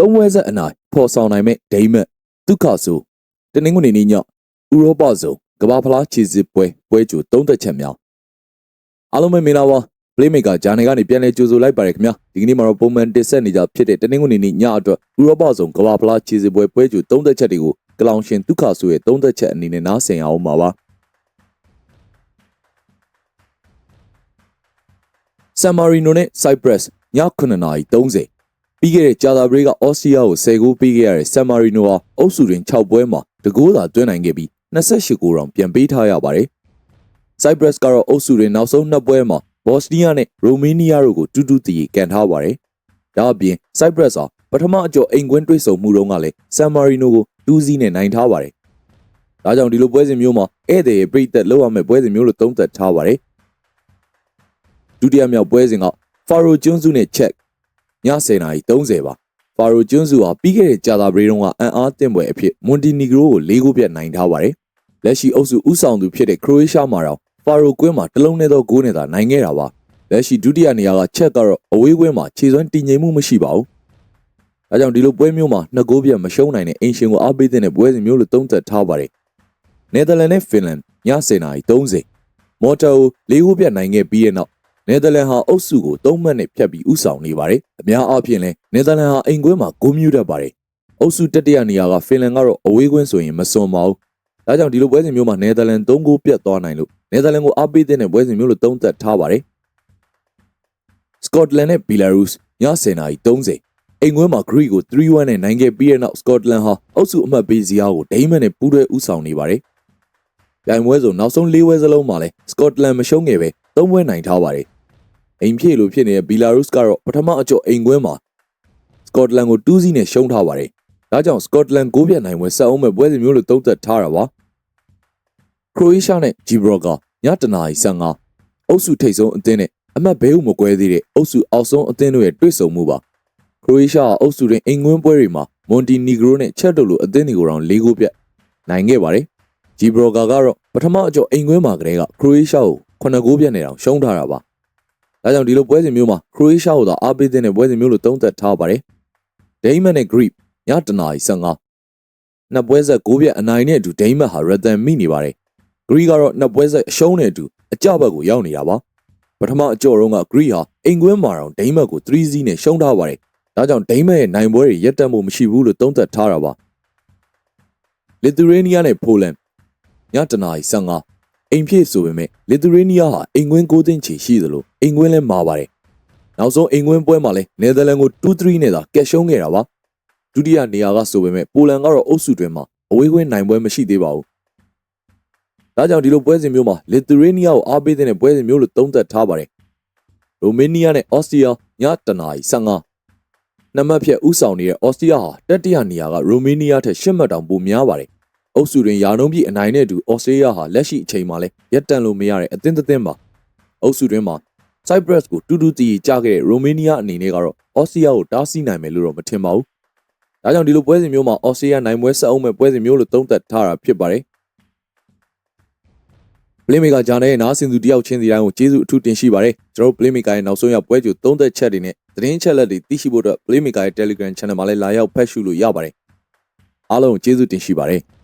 သုံးဝဲဆက်အနိုင်ဖော်ဆောင်နိုင်မဲ့ဒိမတ်ဒုက္ခဆိုတနင်္ဂနွေနေ့ညဥရောပဇုံကမ္ဘာဖလားခြေစစ်ပွဲပွဲကြိုသုံးသက်ချက်များအားလုံးပဲမင်္ဂလာပါ Playmaker ဂျာနယ်ကနေပြန်လည်ကြိုဆိုလိုက်ပါရခင်ဗျာဒီကနေ့မှာတော့ပုံမှန်တင်ဆက်နေကြဖြစ်တဲ့တနင်္ဂနွေနေ့ညအတွက်ဥရောပဇုံကမ္ဘာဖလားခြေစစ်ပွဲပွဲကြိုသုံးသက်ချက်တွေကိုကလောင်ရှင်ဒုက္ခဆိုရဲ့သုံးသက်ချက်အနေနဲ့နားဆင်အောင်ပါပါဆန်မာရီနိုနဲ့ Cyprus ည9:30 ပြီးခဲ့တဲ့ဂျာသာဘရိကအော်စတြီးယားကို10ဂိုးပေးခဲ့ရတဲ့ဆန်မာရီနိုဟာအုပ်စုတွင်6ပွဲမှာတကိုးသာသွင်းနိုင်ခဲ့ပြီး28ဂိုးတောင်ပြန်ပေးထားရပါတယ်။ Cyprus ကတော့အုပ်စုတွင်နောက်ဆုံးနှစ်ပွဲမှာဘော့စနီးယားနဲ့ရိုမေးနီးယားတို့ကိုတူတူတည်ကန်ထားပါတယ်။ဒါအပြင် Cyprus ဟာပထမအကျော်အိမ်ကွင်းတွေ့ဆုံမှုတုန်းကလည်းဆန်မာရီနိုကို2စီးနဲ့နိုင်ထားပါတယ်။ဒါကြောင့်ဒီလိုပွဲစဉ်မျိုးမှာဧည့်သည်ရဲ့ပြိသက်လောက်ရမယ့်ပွဲစဉ်မျိုးလို့သုံးသပ်ထားပါတယ်။ဒုတိယမြောက်ပွဲစဉ်ကဖာရိုကျွန်းစုနဲ့ချက် ည10:30ပါဖာရိုကျွန်းစုဟာပြီးခဲ့တဲ့ကြာသပတေးတုန်းကအန်အားတင်ပွဲအဖြစ်မွန်တီနီဂရိုကို၄ဂိုးပြတ်နိုင်ထားပါတယ်။လက်ရှိအုပ်စုဥဆောင်သူဖြစ်တဲ့ခရိုအေးရှားမှာတော့ဖာရိုကွင်းမှာတလုံးနဲ့သောဂိုးနဲ့သာနိုင်ခဲ့တာပါ။လက်ရှိဒုတိယနေရာကချက်ကတော့အဝေးကွင်းမှာခြေစွမ်းတည်ငြိမ်မှုမရှိပါဘူး။ဒါကြောင့်ဒီလိုပွဲမျိုးမှာနှစ်ဂိုးပြတ်မရှုံးနိုင်တဲ့အင်ရှင်ကိုအားပေးတဲ့ပွဲစဉ်မျိုးလို့သုံးသပ်ထားပါတယ်။နယ်သာလန်နဲ့ဖင်လန်ည10:30မော်တာကို၄ဂိုးပြတ်နိုင်ခဲ့ပြီးတဲ့နောက် နယ်သာလန်ဟာအုပ်စုကို၃မှတ်နဲ့ဖြတ်ပြီးဥဆောင်နေပါတယ်။အများအားဖြင့်လည်းနယ်သာလန်ဟာအိမ်ကွင်းမှာဂိုးမြူတတ်ပါတယ်။အုပ်စုတတိယနေရာကဖင်လန်ကတော့အဝေးကွင်းဆိုရင်မစွန်ပါဘူး။ဒါကြောင့်ဒီလိုပွဲစဉ်မျိုးမှာနယ်သာလန်၃ဂိုးပြတ်သွားနိုင်လို့နယ်သာလန်ကိုအားပေးတဲ့ပွဲစဉ်မျိုးလို့သုံးသပ်ထားပါတယ်။စကော့တလန်နဲ့ဘီလာရုစ်ည10:30အိမ်ကွင်းမှာဂရိကို3-1နဲ့နိုင်ခဲ့ပြီးတဲ့နောက်စကော့တလန်ဟာအုပ်စုအမှတ်ပေးစရာကိုဒိန်းမန်နဲ့ပူးတွဲဥဆောင်နေပါတယ်။ပြိုင်ပွဲဆိုနောက်ဆုံး၄ပွဲစလုံးမှာလည်းစကော့တလန်မရှုံးငယ်ပဲ ၃ပွဲနိုင်ထားပါတယ်။အိမ်ဖြည့်လို့ဖြစ်နေတဲ့ဘီလာရုစ်ကတော့ပထမအကျော့အိမ်ကွင်းမှာစကော့တလန်ကို2စီးနဲ့ရှုံးထားပါတယ်။ဒါကြောင့်စကော့တလန်ကိုပြတ်နိုင်ပွဲဆက်အောင်မဲ့ပွဲစဉ်မျိုးလို့သုံးသပ်ထားတာပါ။ခရိုအေးရှားနဲ့ဂျီဘရော့ကညတနာရီ15အုပ်စုထိပ်ဆုံးအသင်းနဲ့အမတ်ဘဲဟုမကွဲသေးတဲ့အုပ်စုအောက်ဆုံးအသင်းတို့ရဲ့တွေ့ဆုံမှုပါ။ခရိုအေးရှားအုပ်စုတွင်အိမ်ကွင်းပွဲတွေမှာမွန်တီနီဂရိုနဲ့ချက်တို့လိုအသင်းတွေကိုတော့၄ဂိုးပြတ်နိုင်ခဲ့ပါတယ်။ဂျီဘရော့ကာကတော့ပထမအကျော့အိမ်ကွင်းမှာကလေးကခရိုအေးရှားကို 9ဂိုးပြတ်နေအောင်ရှုံးထားတာပါ။။ဒါကြောင့်ဒီလိုပွဲစဉ်မျိုးမှာခရိုအေးရှားကိုသာအားပေးတဲ့ပွဲစဉ်မျိုးလို့သုံးသပ်ထားပါတယ်။ဒိန်းမတ်နဲ့ဂရိညတနာရီ15နှစ်ပွဲဆက်9ပြတ်အနိုင်နဲ့အတူဒိန်းမတ်ဟာရတန်မိနေပါတယ်။ဂရိကတော့နှစ်ပွဲဆက်အရှုံးနဲ့အတူအကြဘက်ကိုရောက်နေတာပါ။ပထမအကြော့တုန်းကဂရိဟာအိမ်ကွင်းမှာတော့ဒိန်းမတ်ကို3စီးနဲ့ရှုံးထားပါတယ်။ဒါကြောင့်ဒိန်းမတ်ရဲ့နိုင်ပွဲတွေရက်တက်မှုမရှိဘူးလို့သုံးသပ်ထားတာပါ။လစ်သူရေးနီးယားနဲ့ပိုလန်ညတနာရီ15 အိမ်ဖြစ်ဆိုပေမဲ့လစ်သူရေးနီးယားဟာအိမ်ကွင်း9သိန်းချီရှိသလိုအိမ်ကွင်းလည်းမာပါတယ်။နောက်ဆုံးအိမ်ကွင်းပွဲမှာလည်းနယ်သာလန်ကို2-3နဲ့သာကက်ရှုံးခဲ့တာပါ။ဒုတိယနေရာကဆိုပေမဲ့ပိုလန်ကတော့အုပ်စုတွင်မှာအဝေးကွင်းနိုင်ပွဲမရှိသေးပါဘူး။ဒါကြောင့်ဒီလိုပွဲစဉ်မျိုးမှာလစ်သူရေးနီးယားကိုအားပေးတဲ့ပွဲစဉ်မျိုးလို့သုံးသပ်ထားပါတယ်။ရိုမေးနီးယားနဲ့အော်စတြီးယားညတနာရီ15နံပါတ်ဖြတ်ဥဆောင်နေတဲ့အော်စတြီးယားဟာတတိယနေရာကရိုမေးနီးယားထက်၈မှတ်တောင်ပိုများပါတယ် အုပ်စုတွင်ယာနှုံးပြည့်အနိုင်နဲ့အတူဩစတြေးလျဟာလက်ရှိအချိန်မှာလည်းရပ်တန့်လို့မရတဲ့အသင်းသင်းပါအုပ်စုတွင်မှာ Cyprus ကိုတူတူတီကြားခဲ့တဲ့ Romania အနေနဲ့ကတော့ဩစတြေးလျကိုတားဆီးနိုင်မယ်လို့တော့မထင်ပါဘူး။ဒါကြောင့်ဒီလိုပွဲစဉ်မျိုးမှာဩစတြေးလျနိုင်ပွဲဆက်အောင်မဲ့ပွဲစဉ်မျိုးလို့သုံးသပ်ထားတာဖြစ်ပါတယ်။ Playmaker ဂျာနယ်ရဲ့နားဆင်သူတယောက်ချင်းစီတိုင်းကိုကျေးဇူးအထူးတင်ရှိပါတယ်။ကျွန်တော် Playmaker ရဲ့နောက်ဆုံးရပွဲကြိုသုံးသက်ချက်တွေနဲ့သတင်းချက်လက်တွေသိရှိဖို့အတွက် Playmaker ရဲ့ Telegram Channel မှာလည်းလာရောက်ဖတ်ရှုလို့ရပါတယ်။အားလုံးကျေးဇူးတင်ရှိပါတယ်။